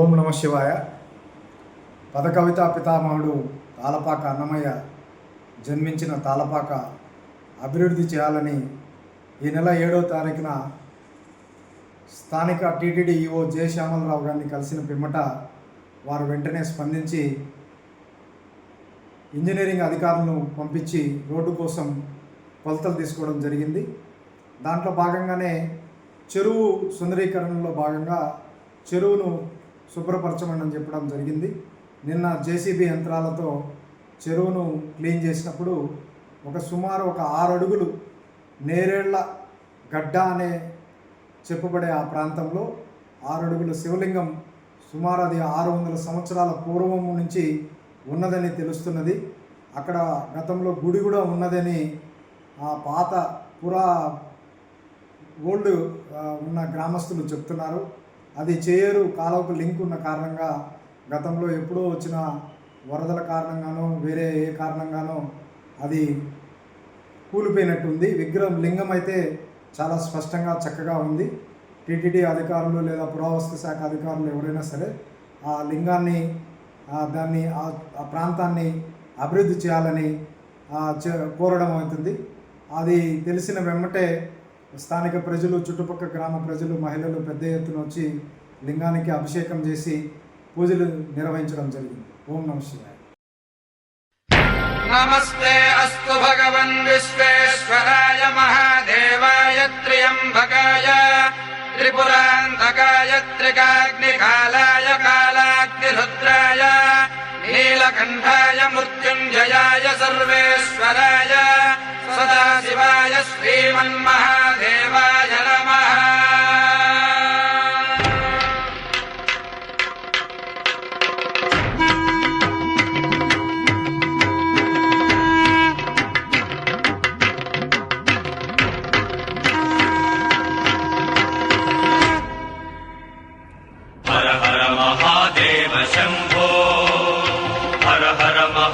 ఓం నమ శివాయ. పదకవిత పితామహుడు తాలపాక అన్నమయ్య జన్మించిన తాలపాక అభివృద్ధి చేయాలని ఈ నెల ఏడవ తారీఖున స్థానిక టీటీడీ ఈఓ జయశ్యామలరావు గారిని కలిసిన పిమ్మట వారు వెంటనే స్పందించి ఇంజనీరింగ్ అధికారులను పంపించి రోడ్డు కోసం కొలతలు తీసుకోవడం జరిగింది. దాంట్లో భాగంగానే చెరువు సుందరీకరణలో భాగంగా చెరువును శుభ్రపరచమని చెప్పడం జరిగింది. నిన్న జేసీబీ యంత్రాలతో చెరువును క్లీన్ చేసినప్పుడు ఒక సుమారు ఒక ఆరు అడుగులు నేరేళ్ళ గడ్డ అనే చెప్పబడే ఆ ప్రాంతంలో ఆరు అడుగుల శివలింగం సుమారు అది ఆరు వందల సంవత్సరాల పూర్వం నుంచి ఉన్నదని తెలుస్తున్నది. అక్కడ గతంలో గుడి కూడా ఉన్నదని ఆ పాత పురా ఓల్డ్ ఉన్న గ్రామస్తులు చెప్తున్నారు. అది చేయరు. కాలువకు లింక్ ఉన్న కారణంగా గతంలో ఎప్పుడో వచ్చిన వరదల కారణంగానో వేరే ఏ కారణంగానో అది కూలిపోయినట్టుంది. విగ్రహం లింగం అయితే చాలా స్పష్టంగా చక్కగా ఉంది. టీటీడీ అధికారులు లేదా పురావస్తు శాఖ అధికారులు ఎవరైనా సరే ఆ లింగాన్ని దాన్ని ఆ- ఆ ప్రాంతాన్ని అభివృద్ధి చేయాలని చే- కోరడం అవుతుంది. అది తెలిసిన వెంబటే స్థానిక ప్రజలు చుట్టుపక్కల గ్రామ ప్రజలు మహిళలు పెద్ద ఎత్తున వచ్చి లింగానికి అభిషేకం చేసి పూజలు నిర్వహించడం జరిగింది ఓం నమ శివాయ नमस्ते अस्तु भगवन् विश्वेश्वराय महादेवाय त्र्यम्बकाय त्रिपुरान्तकाय त्रिकाग्निकालाय महादेव शम्भो। हर हर महादेव